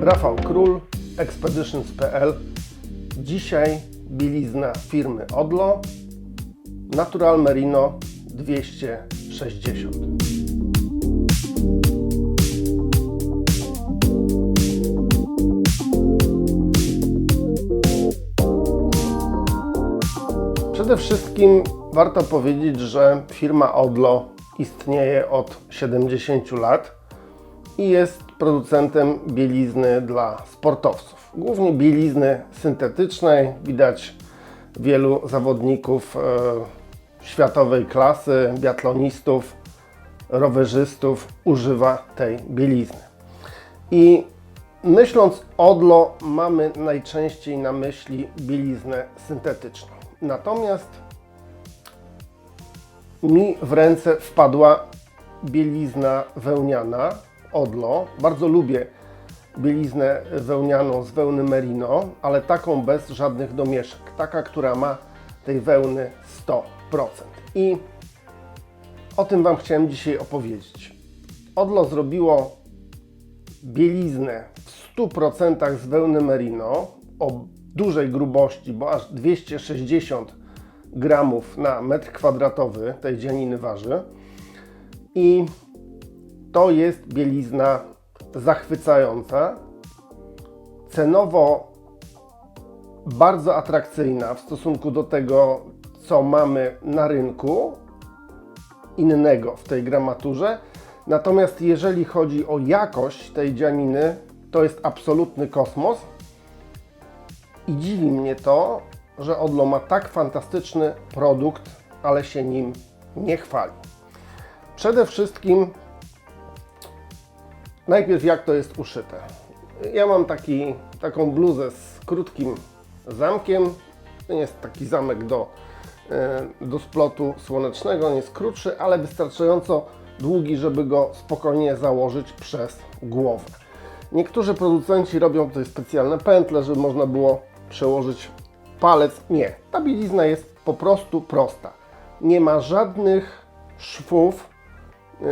Rafał Król, Expeditions.pl. Dzisiaj bielizna firmy Odlo, Natural Merino 260. Przede wszystkim warto powiedzieć, że firma Odlo istnieje od 70 lat i jest producentem bielizny dla sportowców. Głównie bielizny syntetycznej. Widać wielu zawodników e, światowej klasy, biatlonistów, rowerzystów używa tej bielizny. I myśląc Odlo, mamy najczęściej na myśli bieliznę syntetyczną. Natomiast mi w ręce wpadła bielizna wełniana Odlo. Bardzo lubię bieliznę wełnianą z wełny merino, ale taką bez żadnych domieszek. Taka, która ma tej wełny 100%. I o tym Wam chciałem dzisiaj opowiedzieć. Odlo zrobiło bieliznę w 100% z wełny merino o dużej grubości, bo aż 260 gramów na metr kwadratowy tej dzianiny waży. I to jest bielizna zachwycająca, cenowo bardzo atrakcyjna w stosunku do tego, co mamy na rynku innego w tej gramaturze. Natomiast jeżeli chodzi o jakość tej dzianiny, to jest absolutny kosmos. I dziwi mnie to, że Odlo ma tak fantastyczny produkt, ale się nim nie chwali. Przede wszystkim najpierw jak to jest uszyte. Ja mam taki, taką bluzę z krótkim zamkiem. To nie jest taki zamek do, e, do splotu słonecznego, on jest krótszy, ale wystarczająco długi, żeby go spokojnie założyć przez głowę. Niektórzy producenci robią tutaj specjalne pętle, żeby można było przełożyć palec. Nie, ta bielizna jest po prostu prosta. Nie ma żadnych szwów yy,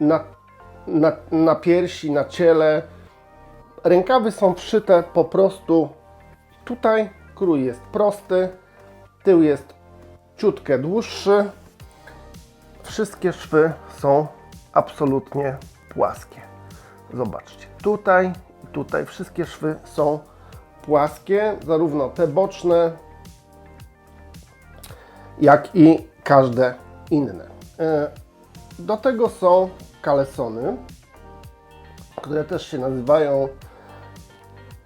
na, na, na piersi, na ciele. Rękawy są wszyte po prostu tutaj. Krój jest prosty, tył jest ciutkę dłuższy. Wszystkie szwy są absolutnie płaskie. Zobaczcie, tutaj i tutaj wszystkie szwy są płaskie, zarówno te boczne, jak i każde inne. E, Do tego są kalesony, które też się nazywają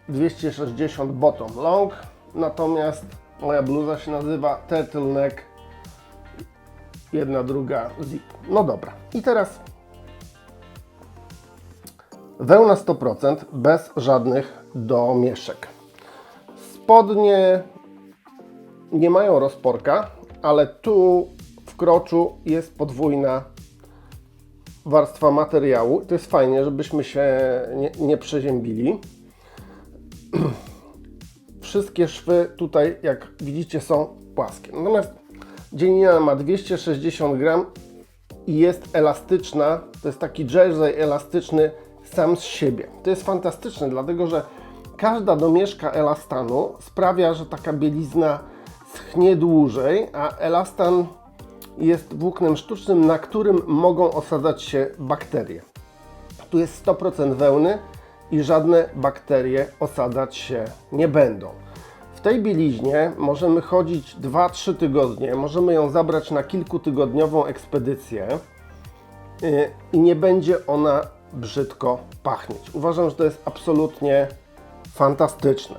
260 bottom long, natomiast moja bluza się nazywa turtleneck, jedna, druga zip. No dobra, i teraz wełna 100% bez żadnych domieszek. Spodnie nie mają rozporka, ale tu w kroczu jest podwójna warstwa materiału. To jest fajnie, żebyśmy się nie, nie przeziębili. Wszystkie szwy tutaj, jak widzicie, są płaskie. Natomiast dzienina ma 260 gram i jest elastyczna. To jest taki jersey elastyczny sam z siebie. To jest fantastyczne, dlatego że każda domieszka elastanu sprawia, że taka bielizna schnie dłużej, a elastan jest włóknem sztucznym, na którym mogą osadzać się bakterie. Tu jest 100% wełny i żadne bakterie osadzać się nie będą. W tej bieliźnie możemy chodzić 2-3 tygodnie, możemy ją zabrać na kilkutygodniową ekspedycję yy, i nie będzie ona brzydko pachnieć. Uważam, że to jest absolutnie fantastyczne.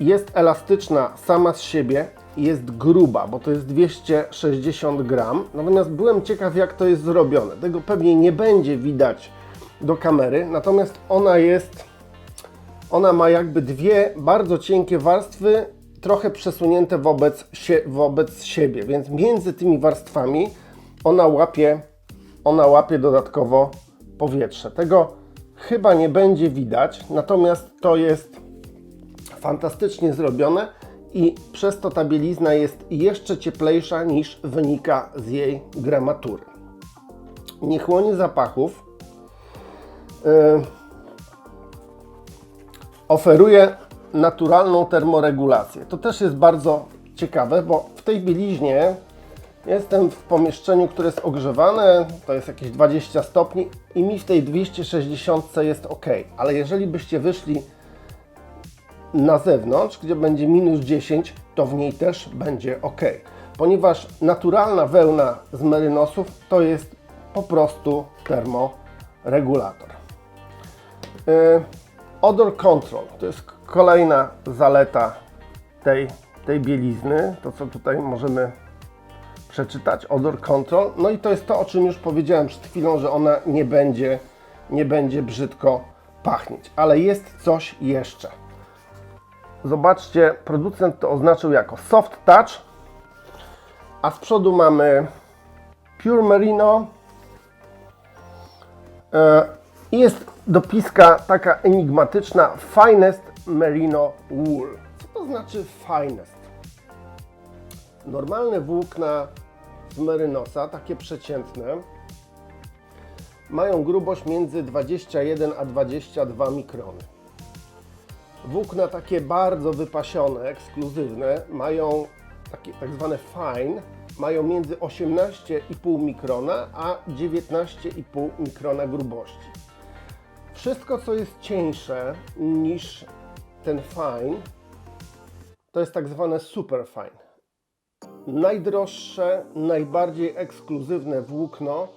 Jest elastyczna sama z siebie, jest gruba, bo to jest 260 gram. Natomiast byłem ciekaw, jak to jest zrobione. Tego pewnie nie będzie widać do kamery, natomiast ona jest, ona ma jakby dwie bardzo cienkie warstwy, trochę przesunięte wobec, sie, wobec siebie, więc między tymi warstwami ona łapie, ona łapie dodatkowo powietrze. Tego chyba nie będzie widać, natomiast to jest fantastycznie zrobione i przez to ta bielizna jest jeszcze cieplejsza niż wynika z jej gramatury. Nie chłonie zapachów. Yy, oferuje naturalną termoregulację. To też jest bardzo ciekawe, bo w tej bieliźnie jestem w pomieszczeniu, które jest ogrzewane, to jest jakieś 20 stopni i mi w tej 260 jest ok. Ale jeżeli byście wyszli na zewnątrz, gdzie będzie minus 10, to w niej też będzie ok. Ponieważ naturalna wełna z merynosów to jest po prostu termoregulator. Yy, Odor Control to jest kolejna zaleta tej, tej bielizny. To co tutaj możemy przeczytać. Odor Control. No i to jest to, o czym już powiedziałem przed chwilą, że ona nie będzie, nie będzie brzydko pachnieć. Ale jest coś jeszcze. Zobaczcie, producent to oznaczył jako Soft Touch, a z przodu mamy Pure Merino. E, I jest dopiska taka enigmatyczna Finest Merino Wool. Co to znaczy finest? Normalne włókna z merynosa, takie przeciętne, mają grubość między 21 a 22 mikrony. Włókna takie bardzo wypasione, ekskluzywne, mają takie tak zwane fine, mają między 18,5 mikrona a 19,5 mikrona grubości. Wszystko, co jest cieńsze niż ten fine, to jest tak zwane super fine. Najdroższe, najbardziej ekskluzywne włókno,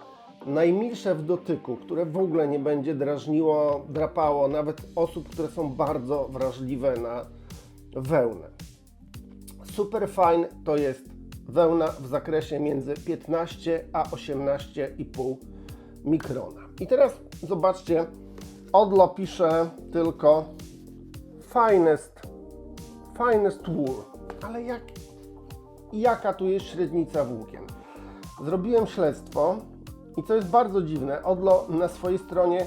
najmilsze w dotyku, które w ogóle nie będzie drażniło, drapało nawet osób, które są bardzo wrażliwe na wełnę. Superfine to jest wełna w zakresie między 15 a 18,5 mikrona. I teraz zobaczcie, Odlo pisze tylko finest, finest wool. Ale jak, jaka tu jest średnica włókien? Zrobiłem śledztwo i co jest bardzo dziwne, Odlo na swojej stronie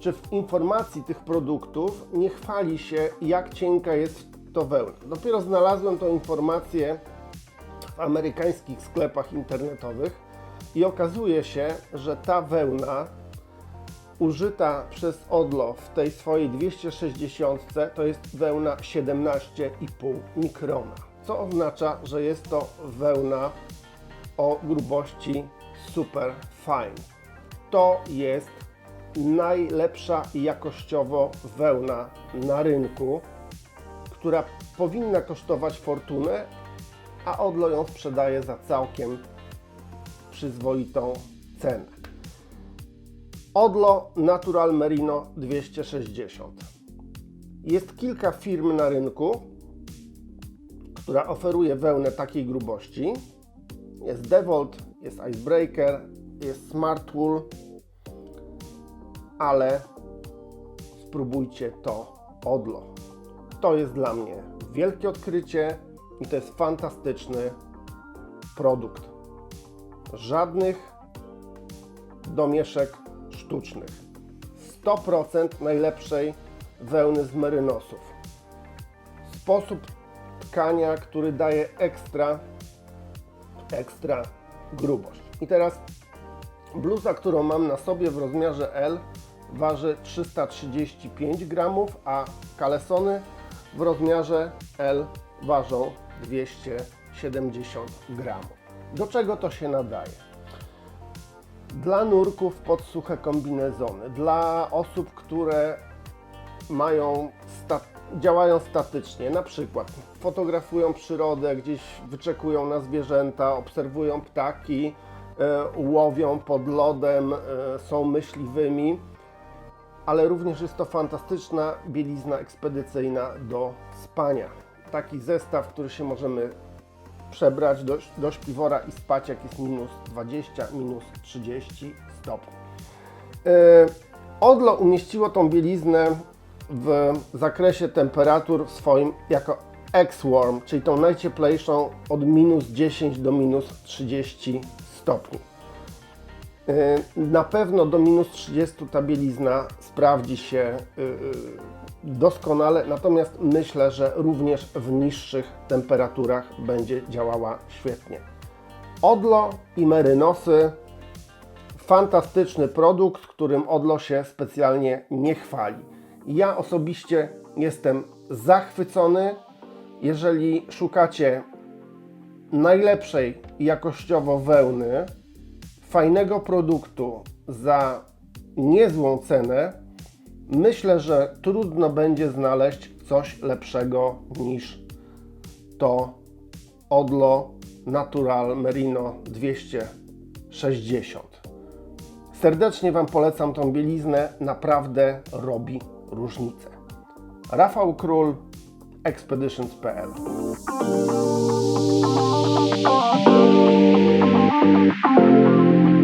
czy w informacji tych produktów nie chwali się, jak cienka jest to wełna. Dopiero znalazłem tą informację w amerykańskich sklepach internetowych i okazuje się, że ta wełna użyta przez Odlo w tej swojej 260 to jest wełna 17,5 mikrona, co oznacza, że jest to wełna o grubości super fine. To jest najlepsza jakościowo wełna na rynku, która powinna kosztować fortunę, a Odlo ją sprzedaje za całkiem przyzwoitą cenę. Odlo Natural Merino 260. Jest kilka firm na rynku, która oferuje wełnę takiej grubości. Jest Devolt, jest Icebreaker, jest Smartwool, ale spróbujcie to Odlo. To jest dla mnie wielkie odkrycie i to jest fantastyczny produkt. Żadnych domieszek sztucznych. 100% najlepszej wełny z merynosów. Sposób tkania, który daje ekstra, ekstra grubość. I teraz bluza, którą mam na sobie w rozmiarze L waży 335 gramów, a kalesony w rozmiarze L ważą 270 gramów. Do czego to się nadaje? Dla nurków pod suche kombinezony, dla osób, które mają sta działają statycznie, na przykład fotografują przyrodę, gdzieś wyczekują na zwierzęta, obserwują ptaki, e, łowią pod lodem, e, są myśliwymi, ale również jest to fantastyczna bielizna ekspedycyjna do spania. Taki zestaw, który się możemy przebrać do, do śpiwora i spać jak jest minus 20, minus 30 stopni. Yy, Odlo umieściło tą bieliznę w zakresie temperatur swoim jako X-Warm, czyli tą najcieplejszą od minus 10 do minus 30 stopni. Yy, na pewno do minus 30 ta bielizna sprawdzi się yy, doskonale, natomiast myślę, że również w niższych temperaturach będzie działała świetnie. Odlo i Merynosy fantastyczny produkt, którym Odlo się specjalnie nie chwali. Ja osobiście jestem zachwycony. Jeżeli szukacie najlepszej jakościowo wełny, fajnego produktu za niezłą cenę, myślę, że trudno będzie znaleźć coś lepszego niż to Odlo Natural Merino 260. Serdecznie Wam polecam tą bieliznę, naprawdę robi różnicę. Rafał Król, expeditions.pl Thank.